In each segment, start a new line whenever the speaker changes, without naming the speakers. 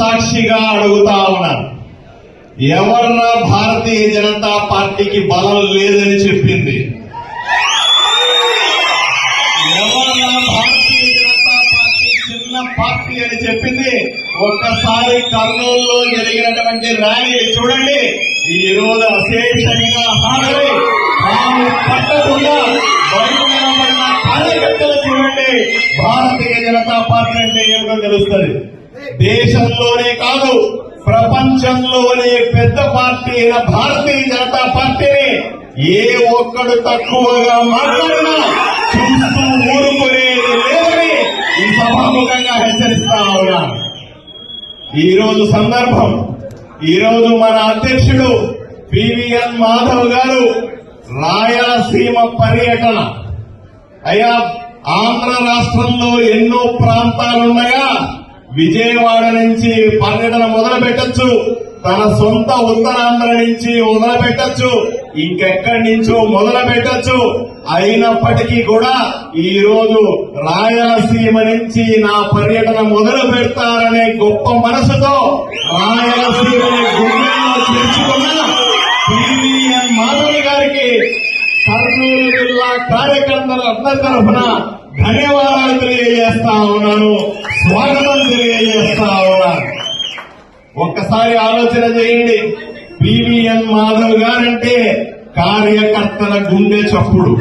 సాక్షిగా అడుగుతా ఉన్నాను ఎవరన్నా భారతీయ జనతా పార్టీకి బలం లేదని చెప్పింది? ఎవర్రా భారతీయ జనతా పార్టీ చిన్న పార్టీ అని చెప్పింది? ఒక్కసారి కర్నూలులో జరిగినటువంటి ర్యాలీ చూడండి. ఈ రోజు అశేషంగా హాజరై తాము పట్టకుండా బయట కార్యకర్తలు చూడండి. భారతీయ జనతా పార్టీ అంటే ఏమిటో తెలుస్తుంది. దేశంలోనే కాదు ప్రపంచంలోనే పెద్ద పార్టీ అయిన భారతీయ జనతా పార్టీని ఏ ఒక్కడు తక్కువగా మాట్లాడినా చూస్తూ ఊరుకునేది లేదని ఈ సభాముఖంగా హెచ్చరిస్తా ఉన్నా ఈరోజు సందర్భం ఈరోజు మన అధ్యక్షుడు పివిఎన్ మాధవ్ గారు రాయలసీమ పర్యటన. అయ్యా ఆంధ్ర రాష్ట్రంలో ఎన్నో ప్రాంతాలున్నాయా? విజయవాడ నుంచి పర్యటన మొదలు పెట్టచ్చు తన సొంత ఉత్తరాంధ్ర నుంచి మొదలు పెట్టచ్చు ఇంకెక్కడి నుంచో మొదలు పెట్టచ్చు అయినప్పటికీ కూడా ఈ రోజు రాయలసీమ నుంచి నా పర్యటన మొదలు పెడతారనే గొప్ప మనసుతో రాయలసీమని గుండెల్లో చేర్చుకున్న పివిఎన్ మాధవి గారికి కర్నూలు జిల్లా కార్యకర్తల తరఫున ధన్యవాదాలు తెలియజేస్తా ఉన్నాను. స్వాగతం తెలియజేస్తా ఉన్నాను. ఒక్కసారి ఆలోచన చేయండి. పివిఎన్ మాధవ్ గారంటే కార్యకర్తల గుండె చప్పుడు.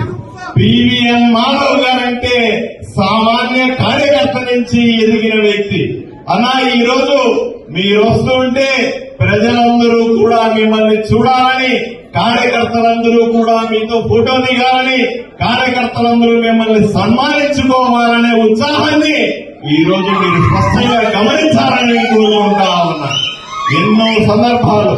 పివిఎన్ మాధవ్ గారంటే సామాన్య కార్యకర్త నుంచి ఎదిగిన వ్యక్తి. అన్నా ఈ రోజు మీరు వస్తుంటే ప్రజలందరూ కూడా మిమ్మల్ని చూడాలని కార్యకర్తలందరూ కూడా మీతో ఫోటో దిగాలని కార్యకర్తలందరూ మిమ్మల్ని సన్మానించుకోవాలనే ఉత్సాహాన్ని ఈ రోజు మీరు స్పష్టంగా గమనించాలని కోరుకుంటా ఉన్నా. ఎన్నో సందర్భాలు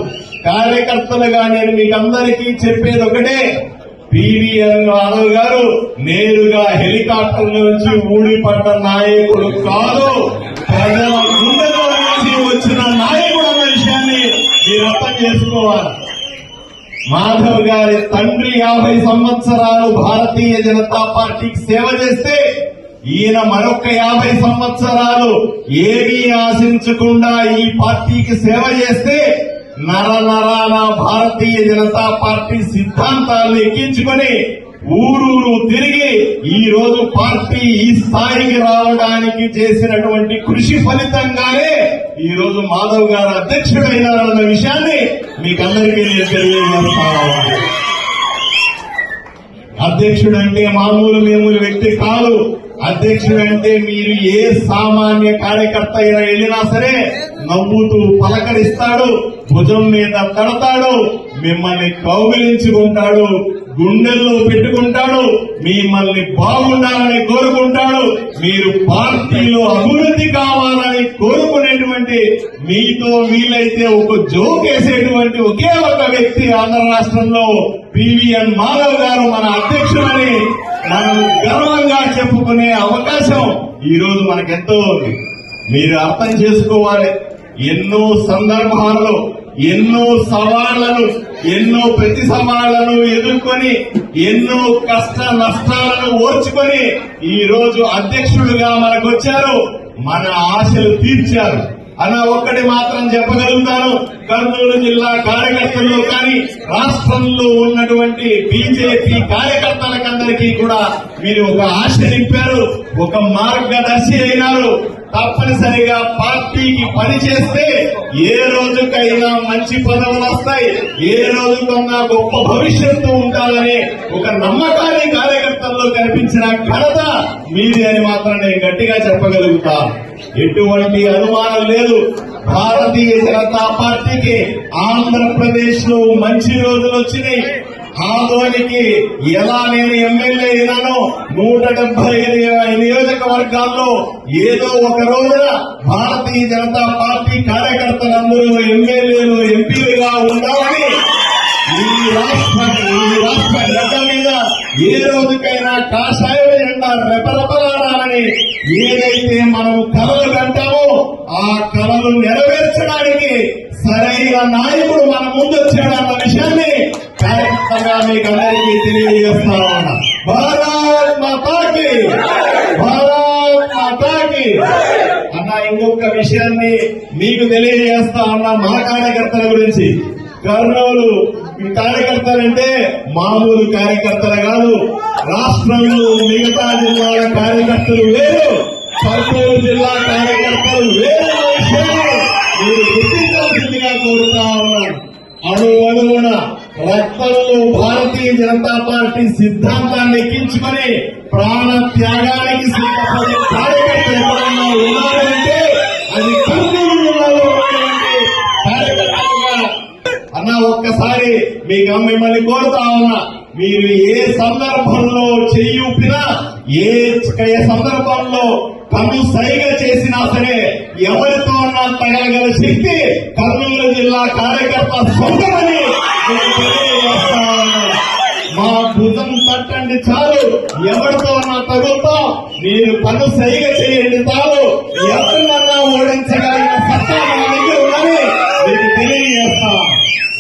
కార్యకర్తలుగా నేను మీకు అందరికీ చెప్పేది ఒకటే. పివిఎన్ రాఘవ్ గారు నేరుగా హెలికాప్టర్ నుంచి ఊడిపడ్డ నాయకుడు కాదు. ప్రజల గుండెలో నుంచి వచ్చిన నాయకుడు అన్న విషయాన్ని మీరు అర్థం చేసుకోవాలి. మాధవ్ గారి తండ్రి యాభై సంవత్సరాలు భారతీయ జనతా పార్టీకి సేవ చేస్తే ఈయన మరొక యాభై సంవత్సరాలు ఏమీ ఆశించకుండా ఈ పార్టీకి సేవ చేస్తే నర నరాల భారతీయ జనతా పార్టీ సిద్ధాంతాలను ఎక్కించుకొని ఊరూరు తిరిగి ఈ రోజు పార్టీ ఈ స్థాయికి రావడానికి చేసినటువంటి కృషి ఫలితంగానే ఈ రోజు మాధవ్ గారు అధ్యక్షుడైనారన్న విషయాన్ని మీకందరికీ నేను తెలియజేస్తాను. అధ్యక్షుడంటే అధ్యక్షుడు అంటే మామూలు మేములు వ్యక్తి కాదు. అధ్యక్షుడు అంటే మీరు ఏ సామాన్య కార్యకర్త అయినా వెళ్ళినా సరే నవ్వుతూ పలకరిస్తాడు భుజం మీద తడతాడు మిమ్మల్ని కౌగిలించుకుంటాడు గుండెల్లో పెట్టుకుంటాడు మిమ్మల్ని బాగుండాలని కోరుకుంటాడు మీరు పార్టీలో అభివృద్ధి కావాలని కోరుకునేటువంటి మీతో వీలైతే ఒక జోక్ వేసేటువంటి ఒకే ఒక వ్యక్తి ఆంధ్ర రాష్ట్రంలో పివిఎన్ మాధవ్ గారు మన అధ్యక్షుడని మనం గర్వంగా చెప్పుకునే అవకాశం ఈరోజు మనకెంతో ఉంది. మీరు అర్థం చేసుకోవాలి. ఎన్నో సందర్భాల్లో ఎన్నో సవాళ్ళను ఎన్నో ప్రతి సవాళ్ళను ఎదుర్కొని ఎన్నో కష్ట నష్టాలను ఓర్చుకొని ఈ రోజు అధ్యక్షుడుగా మనకు వచ్చారు మన ఆశలు తీర్చారు. అలా ఒక్కటి మాత్రం చెప్పగలుగుతాను. కర్నూలు జిల్లా కార్యకర్తల్లో కానీ రాష్ట్రంలో ఉన్నటువంటి బీజేపీ కార్యకర్తలకందరికీ కూడా మీరు ఒక ఆశ నింపారు ఒక మార్గదర్శి అయినారు. తప్పనిసరిగా పార్టీకి పని చేస్తే ఏ రోజుకైనా మంచి పదవులు వస్తాయి. ఏ రోజుకన్నా గొప్ప భవిష్యత్తు ఉండాలని ఒక నమ్మకాన్ని కార్యకర్తల్లో కనిపించిన ఘనత మీది అని మాత్రం నేను గట్టిగా చెప్పగలుగుతా. ఎటువంటి అనుమానం లేదు. భారతీయ జనతా పార్టీకి ఆంధ్రప్రదేశ్లో మంచి రోజులు వచ్చినాయి. ఆదోనికి ఎలా నేను ఎమ్మెల్యే అయినానో నూట డెబ్బై నియోజకవర్గాల్లో ఏదో ఒక రోజున భారతీయ జనతా పార్టీ కార్యకర్తలందరూ ఎమ్మెల్యేలు ఎంపీలుగా ఉండాలని ఈ రాష్ట్ర ఈ రాష్ట్ర గడ్డ మీద ఏ రోజుకైనా కాషాయ జెండా రెపరెపలాడాలని ఏదైతే మనం కలలు కంటామో ఆ కలలు నెరవేర్చడానికి సరైన నాయకుడు మన ముందు వచ్చాడన్న విషయాన్ని కార్యక్రమంగా మీకు అందరికీ తెలియజేస్తా ఉన్నా భారత్ మాతాకి! భారత్ మాతాకి! అన్న ఇంకొక విషయాన్ని మీకు తెలియజేస్తా అన్న మా కార్యకర్తల గురించి. కర్నూలు కార్యకర్తలంటే మామూలు కార్యకర్తలు కాదు. రాష్ట్రంలో మిగతా జిల్లాల కార్యకర్తలు వేరు. కర్నూలు జిల్లా కార్యకర్తలు వేరు మీరు గుర్తించాల్సిందిగా కోరుతా ఉన్నాను. అణు అణువున రక్తంలో భారతీయ జనతా పార్టీ సిద్ధాంతాన్ని ఎక్కించుకుని ప్రాణ త్యాగానికి సిద్ధపడే కార్యకర్తలు ఎవరైనా ఉన్నారంటే అది కర్నూలు జిల్లాలో ఉన్నటువంటి కార్యకర్తలుగా. అన్న ఒక్కసారి మీకు మిమ్మల్ని కోరుతా ఉన్నా మీరు ఏ సందర్భంలో చెయ్యూపినా ఏ సందర్భంలో కన్ను సైగ చేసినా సరే ఎవరితో అన్నా తగలగల శక్తి కర్నూలు జిల్లా కార్యకర్త సొంతమని మా భుజం తట్టండి చాలు. ఎవరితో అన్నా తగులుతాం? మీరు పను సైగ చేయండి చాలు. ఎవరినన్నా ఓడించగలిగిన సత్తా మన దగ్గర ఉందని మీకు తెలియజేస్తాం.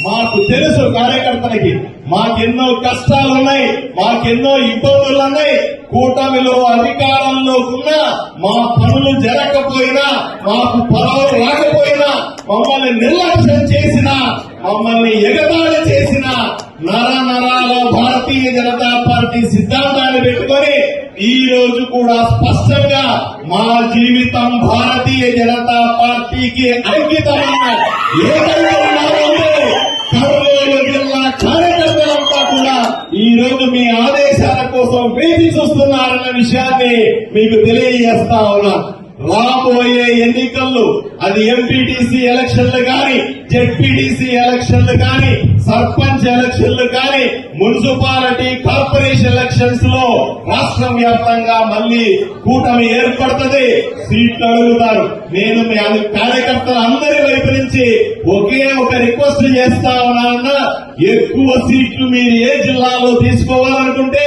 మాకు తెలుసు కార్యకర్తలకి మాకెన్నో కష్టాలున్నాయి మాకెన్నో ఇబ్బందులు ఉన్నాయి కూటమిలో అధికారంలో ఉన్న మా పనులు జరగకపోయినా మాకు పదవులు రాకపోయినా మమ్మల్ని నిర్లక్ష్యం చేసిన మమ్మల్ని ఎగతాళి చేసిన నర నరాల భారతీయ జనతా పార్టీ సిద్ధాంతాన్ని పెట్టుకొని ఈ రోజు కూడా స్పష్టంగా మా జీవితం భారతీయ జనతా పార్టీకి అంకితమైన ఏదైనా ఈ రోజు మీ ఆదేశాల కోసం వేచి చూస్తున్నారన్న విషయాన్ని మీకు తెలియజేస్తా ఉన్నా. రాబోయే ఎన్నికల్లో అది ఎంపీటీసీ ఎలక్షన్లు కానీ జెడ్పీటీసీ ఎలక్షన్లు కానీ సర్పంచ్ ఎలక్షన్లు కానీ మున్సిపాలిటీ కార్పొరేషన్ ఎలక్షన్స్లో రాష్ట్ర వ్యాప్తంగా మళ్ళీ కూటమి ఏర్పడుతుంది. సీట్లు అడుగుతారు. నేను మీ అన్ని కార్యకర్తల అందరి వైపు నుంచి ఒకే ఒక రిక్వెస్ట్ చేస్తా ఉన్నా ఎక్కువ సీట్లు మీరు ఏ జిల్లాలో తీసుకోవాలనుకుంటే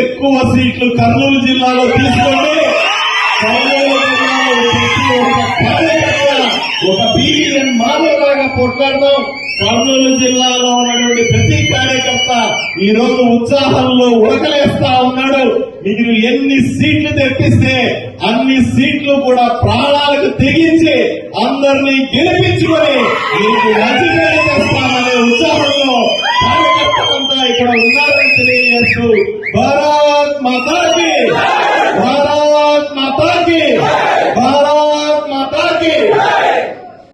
ఎక్కువ సీట్లు కర్నూలు జిల్లాలో తీసుకోండి. ఒక బీఎన్ మానవలాగా పోట్లాడదాం. కర్నూలు జిల్లాలో ఉన్నటువంటి ప్రతి కార్యకర్త ఈ రోజు ఉత్సాహంలో ఉడకలేస్తా ఉన్నాడు. మీరు ఎన్ని సీట్లు తెప్పిస్తే అన్ని సీట్లు కూడా ప్రాణాలకు తెగించి అందరినీ గెలిపించుకొని మీకు రాజకీయాలు ఉత్సాహంలో కార్యకర్తలంతా ఇక్కడ ఉన్నారని తెలియజేస్తూ